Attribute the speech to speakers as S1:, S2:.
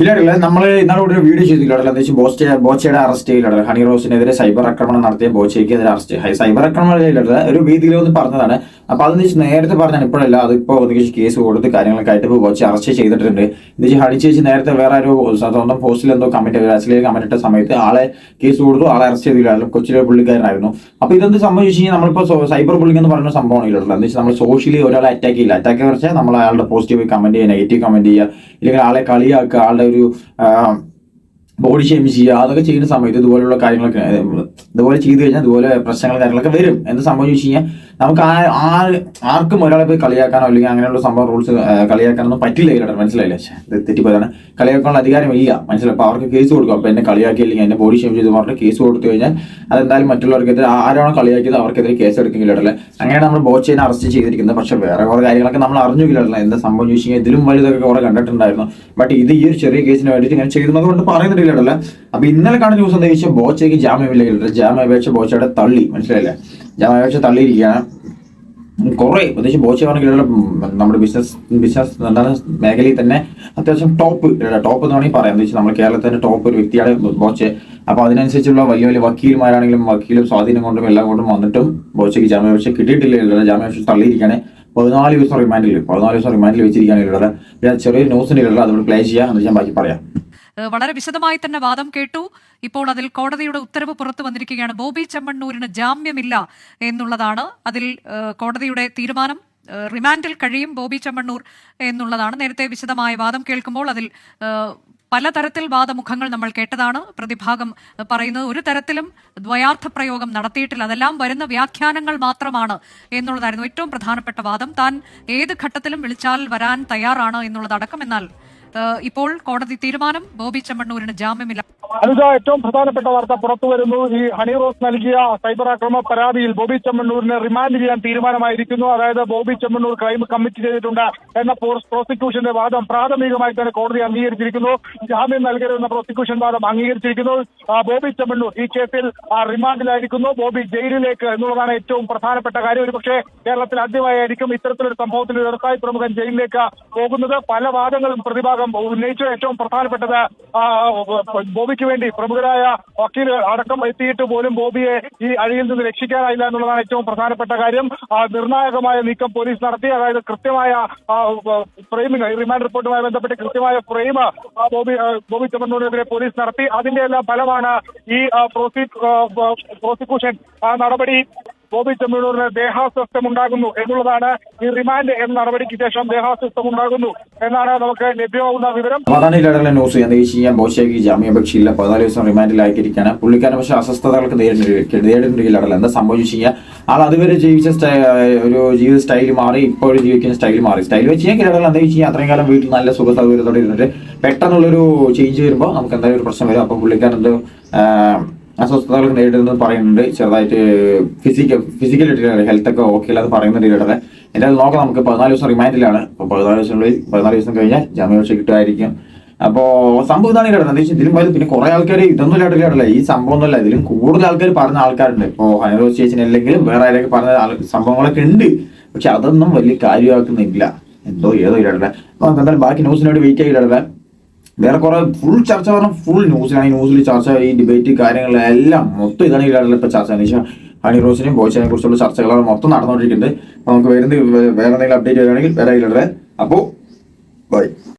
S1: ഇല്ലടല്ല നമ്മൾ ഇന്നാളെ ഒരു വീഡിയോ ചെയ്തില്ലാടല്ലോ എന്താ വെച്ചാൽ ബോസ്റ്റ ബോച്ചയുടെ അറസ്റ്റ് ചെയ്യില്ല ഹണി റോസിനെതിരെ സൈബർ ആക്രമണം നടത്തിയ ബോച്ചയ്ക്കെതിരെ അറസ്റ്റ് സൈബർ ആക്രമണം ചെയ്തില്ലടല്ല ഒരു വേദിയിൽ ഒന്ന് പറഞ്ഞതാണ്. അപ്പൊ അതെന്ന് വെച്ചാൽ നേരത്തെ പറഞ്ഞാണ് ഇപ്പോഴല്ല അതിപ്പോ ഒന്നുകിൽ കേസ് കൊടുത്ത് കാര്യങ്ങളൊക്കെ ആയിട്ട് ഇപ്പോൾ ബോച്ച അറസ്റ്റ് ചെയ്തിട്ടുണ്ട്. എന്ന് വെച്ചാൽ ഹണി ചേച്ചി നേരത്തെ വേറെ ഒരു സ്വന്തം പോസ്റ്റിൽ എന്തോ കമന്റ് അശ്ലീല കമന്റ് ഇട്ട സമയത്ത് ആളെ കേസ് കൊടുത്തു. ആളെ അറസ്റ്റ് ചെയ്തില്ല. കൊച്ചിയിലെ പുള്ളിക്കാരനായിരുന്നു. അപ്പൊ ഇതെന്ത് സംഭവിച്ചു നമ്മളിപ്പോ സൈബർ ബുള്ളിംഗ് എന്ന് പറഞ്ഞ സംഭവമാണ് ഇല്ലടല്ല എന്ന് വെച്ചാൽ നമ്മൾ സോഷ്യലി ഒരാളെ അറ്റാക്ക് ചെയ്യില്ല. അറ്റാക്ക് വെച്ചാൽ നമ്മൾ അയാളുടെ പോസിറ്റീവ് കമന്റ് ചെയ്യുക നെഗറ്റീവ് കമന്റ് ചെയ്യുക ഇല്ലെങ്കിൽ ആളെ കളിയാക്കുക ആളുടെ ഒരു ബോഡി ഷെയിം ചെയ്യുക അതൊക്കെ ചെയ്യുന്ന സമയത്ത് ഇതുപോലുള്ള കാര്യങ്ങളൊക്കെ ഇതുപോലെ ചെയ്തു കഴിഞ്ഞാൽ ഇതുപോലെ പ്രശ്നങ്ങൾ കാര്യങ്ങളൊക്കെ വരും. എന്ത് സംഭവം ചോദിച്ചു കഴിഞ്ഞാൽ നമുക്ക് ആ ആർക്കും ഒരാളെ പോയി കളിയാക്കാനോ അല്ലെങ്കിൽ അങ്ങനെയുള്ള സംഭവം റൂൾസ് കളിയാക്കാനൊന്നും പറ്റില്ല ഇതിലൂടെ മനസ്സിലായില്ലേ? തെറ്റിപ്പോയതാണ്. കളിയാക്കാനുള്ള അധികാരമില്ല മനസ്സിലായി? അപ്പോൾ അവർക്ക് കേസ് കൊടുക്കും. അപ്പോൾ എന്നെ കളിയാക്കി അല്ലെങ്കിൽ എന്നെ ബോഡി ഷേം ചെയ്ത് പറഞ്ഞിട്ട് കേസ് കൊടുത്തു കഴിഞ്ഞാൽ അതെന്തായാലും മറ്റുള്ളവർക്കെതിരെ ആരാണോ കളിയാക്കിയത് അവർക്കെതിരെ കേസ് എടുക്കുന്നില്ല അങ്ങനെയാണ് നമ്മൾ ബോച്ചേനെ അറസ്റ്റ് ചെയ്തിരിക്കുന്നത്. പക്ഷേ വേറെ കുറെ കാര്യങ്ങളൊക്കെ നമ്മൾ അറിഞ്ഞില്ല എന്താ സംഭവം ചോദിച്ചു കഴിഞ്ഞാൽ ഇതിലും വലുതൊക്കെ കുറെ കണ്ടിട്ടുണ്ടായിരുന്നു. ബട്ട് ഇത് ഈ ഒരു ചെറിയ കേസിന് വേണ്ടിയിട്ട് ഇങ്ങനെ ചെയ്തെന്നത് കൊണ്ട് പറയുന്നില്ല അപ്പോൾ ഇന്നലെ കാണുന്ന ന്യൂസ് എന്താ ചോദിച്ചാൽ ബോച്ചയ്ക്ക് ജാമ്യമില്ല ജാമ്യാപേക്ഷ ബോച്ചയുടെ തള്ളി. മനസ്സിലായില്ലേ? ജാമ്യാപേക്ഷ തള്ളിയിരിക്കുകയാണ്. കുറെ പ്രത്യേകിച്ച് ബോച്ച പറഞ്ഞ നമ്മുടെ ബിസിനസ് ബിസിനസ് എന്താണ് മേഖലയിൽ തന്നെ അത്യാവശ്യം ടോപ്പ് ടോപ്പ് എന്ന് വേണമെങ്കിൽ പറയാം. വെച്ചാൽ നമ്മുടെ കേരളത്തിന്റെ ടോപ്പ് ഒരു വ്യക്തിയാണ് ബോച്ചെ. അപ്പോൾ അതിനനുസരിച്ചുള്ള വലിയ വലിയ വക്കീൽമാരാണെങ്കിലും വക്കീലും സ്വാധീനം കൊണ്ടും എല്ലാം കൊണ്ടും വന്നിട്ടും ബോച്ചയ്ക്ക് ജാമ്യാപേക്ഷ കിട്ടിയിട്ടില്ല ജാമ്യാപേക്ഷ തള്ളിയിരിക്കുകയാണ്. പതിനാല് ദിവസം റിമാൻഡിൽ പതിനാല് ദിവസം റിമാൻഡിൽ വെച്ചിരിക്കുകയാണ് പിന്നെ ചെറിയ ന്യൂസിന്റെ ഇല്ല അതുകൊണ്ട് പ്ലേ ചെയ്യാം. എന്ന് ഞാൻ ബാക്കി പറയാം.
S2: വളരെ വിശദമായി തന്നെ വാദം കേട്ടു. ഇപ്പോൾ അതിൽ കോടതിയുടെ ഉത്തരവ് പുറത്തു വന്നിരിക്കുകയാണ്. ബോബി ചെമ്മണ്ണൂരിന് ജാമ്യമില്ല എന്നുള്ളതാണ് അതിൽ കോടതിയുടെ തീരുമാനം. റിമാൻഡിൽ കഴിയും ബോബി ചെമ്മണ്ണൂർ എന്നുള്ളതാണ്. നേരത്തെ വിശദമായ വാദം കേൾക്കുമ്പോൾ അതിൽ പലതരത്തിൽ വാദമുഖങ്ങൾ നമ്മൾ കേട്ടതാണ്. പ്രതിഭാഗം പറയുന്നത് ഒരു തരത്തിലും ദ്വയാർത്ഥ പ്രയോഗം നടത്തിയിട്ടില്ല. അതെല്ലാം വരുന്ന വ്യാഖ്യാനങ്ങൾ മാത്രമാണ് എന്നുള്ളതായിരുന്നു ഏറ്റവും പ്രധാനപ്പെട്ട വാദം. താൻ ഏത് ഘട്ടത്തിലും വിളിച്ചാൽ വരാൻ തയ്യാറാണ് എന്നുള്ളതടക്കം. എന്നാൽ ഇപ്പോൾ കോടതി തീരുമാനം. ബോബി ചെമ്മണ്ണൂരിന് ജാമ്യമില്ല.
S3: അനുജ ഏറ്റവും പ്രധാനപ്പെട്ട വാർത്ത പുറത്തു വരുന്നു. ഈ ഹണി റോസ് നൽകിയ സൈബർ ആക്രമ പരാതിയിൽ ബോബി ചെമ്മണ്ണൂരിനെ റിമാൻഡ് ചെയ്യാൻ തീരുമാനമായിരിക്കുന്നു. അതായത് ബോബി ചെമ്മണ്ണൂർ ക്രൈം കമ്മിറ്റ് ചെയ്തിട്ടുണ്ട് എന്ന പ്രോസിക്യൂഷന്റെ വാദം പ്രാഥമികമായി തന്നെ കോടതി അംഗീകരിച്ചിരിക്കുന്നു. ജാമ്യം നൽകരുതെന്ന പ്രോസിക്യൂഷൻ വാദം അംഗീകരിച്ചിരിക്കുന്നു. ബോബി ചെമ്മണ്ണൂർ ഈ കേസിൽ റിമാൻഡിലായിരിക്കുന്നു. ബോബി ജയിലിലേക്ക് എന്നുള്ളതാണ് ഏറ്റവും പ്രധാനപ്പെട്ട കാര്യം. ഒരുപക്ഷെ കേരളത്തിൽ ആദ്യമായിരിക്കും ഇത്തരത്തിലൊരു സംഭവത്തിൽ വ്യവസായ പ്രമുഖൻ ജയിലിലേക്ക് പോകുന്നത്. പല വാദങ്ങളും പ്രതിഭാഗം ഉന്നയിച്ചു ഏറ്റവും പ്രധാനപ്പെട്ടത് ബോബിക്ക് വേണ്ടി പ്രമുഖരായ വക്കീലുകൾ അടക്കം എത്തിയിട്ട് പോലും ബോബിയെ ഈ അഴിയിൽ നിന്ന് രക്ഷിക്കാനായില്ല എന്നുള്ളതാണ് ഏറ്റവും പ്രധാനപ്പെട്ട കാര്യം. നിർണായകമായ നീക്കം പോലീസ് നടത്തി. അതായത് കൃത്യമായ ഫ്രെയിമിംഗ് റിമാൻഡ് റിപ്പോർട്ടുമായി ബന്ധപ്പെട്ട് കൃത്യമായ ഫ്രെയിം ബോബി ബോബി ചെമ്മണ്ണൂരിനെതിരെ പോലീസ് നടത്തി. അതിന്റെ എല്ലാം ഫലമാണ് ഈ പ്രോസിക്യൂഷൻ നടപടി. ബോബി ചെമ്മണ്ണൂരിന് ദേഹാസ്വസ്ഥം ഉണ്ടാകുന്നു എന്നുള്ളതാണ് ഈ റിമാൻഡ് എന്ന നടപടിക്ക് ശേഷം ദേഹാസ്വസ്ഥം ഉണ്ടാകുന്നു എന്നാണ് നമുക്ക് ലഭ്യമാകുന്ന വിവരം.
S1: അതാണ് ഇല്ലാതെ ന്യൂസ് ദേശീയ ബോച്ചയ്ക്ക് ജാമ്യാപേക്ഷയില്ല പതിനാല് ദിവസം റിമാൻഡിലായിരിക്കാണ് പുള്ളിക്കാരൻ പക്ഷേ അസ്വസ്ഥതകൾക്ക് നേരിട്ട് നേരിട്ടിട്ടില്ല എന്താ സംഭവിച്ചു കഴിഞ്ഞാൽ ആൾ അതുവരെ ജീവിച്ച ഒരു ജീവിത സ്റ്റൈൽ മാറി ഇപ്പോൾ ജീവിക്കുന്ന സ്റ്റൈൽ മാറി. സ്റ്റൈൽ വെച്ച് കഴിഞ്ഞാൽ കിടകൾ എന്താ വെച്ച് അത്രയും കാലം വീട്ടിൽ നല്ല സുഖ സൗകര്യത്തോടെ ഇരുന്നിട്ട് പെട്ടെന്നുള്ളൊരു ചേഞ്ച് വരുമ്പോൾ നമുക്ക് എന്തായാലും ഒരു പ്രശ്നം വരും. അപ്പോൾ പുള്ളിക്കാരൻ എന്തോ അസ്വസ്ഥതകൾ നേരിടുന്നത് പറയുന്നുണ്ട്. ചെറുതായിട്ട് ഫിസിക്കൽ ഫിസിക്കൽ ഹെൽത്ത് ഒക്കെ ഓക്കെ അല്ലാതെ പറയുന്നുണ്ട് ഇടതെ എന്റെ നോക്കാം നമുക്ക്. പതിനാല് ദിവസം റിമാൻഡിലാണ് അപ്പോൾ പതിനാല് ദിവസത്തിനുള്ളിൽ പതിനാല് ദിവസം കഴിഞ്ഞാൽ ജാമ്യാപേക്ഷ കിട്ടുമായിരിക്കും. അപ്പോ സംഭവം ഇതാണ് വെച്ചാൽ ഇതിലും പോയത് പിന്നെ കുറെ ആൾക്കാർ ഇതൊന്നും ഇടയില്ല ഈ സംഭവം ഒന്നുമല്ല ഇതിലും കൂടുതൽ ആൾക്കാർ പറഞ്ഞ ആൾക്കാരുണ്ട്. ഇപ്പോൾ ഹൈറോസ് അല്ലെങ്കിലും വേറെ ആരെയൊക്കെ പറഞ്ഞ സംഭവങ്ങളൊക്കെ ഉണ്ട്. പക്ഷെ അതൊന്നും വലിയ കാര്യമാക്കുന്നില്ല. എന്തോ ഏതോ ഇടയില്ല അപ്പൊ എന്തായാലും ബാക്കി ന്യൂസിനോട് വെയിറ്റ് ചെയ്തിടല്ലേ വേറെ കുറെ ഫുൾ ചർച്ച പറഞ്ഞാൽ ഫുൾ ന്യൂസിലാണ് ഈ ന്യൂസിൽ ചർച്ച ഈ ഡിബേറ്റ് കാര്യങ്ങളെല്ലാം മൊത്തം ഇതാണ് ഇല്ലാതെ ഇപ്പൊ ചർച്ച. എന്ന് വെച്ചാൽ ഹണി റോസിനെയും ബോയ്സിനെ കുറിച്ചുള്ള ചർച്ചകളാണ് മൊത്തം നടന്നുകൊണ്ടിരിക്കുന്നത് അപ്പൊ നമുക്ക് വേറെ വേറെ എന്തെങ്കിലും അപ്ഡേറ്റ് വരികയാണെങ്കിൽ വേറെ ഇല്ലാതെ അപ്പോ ബൈ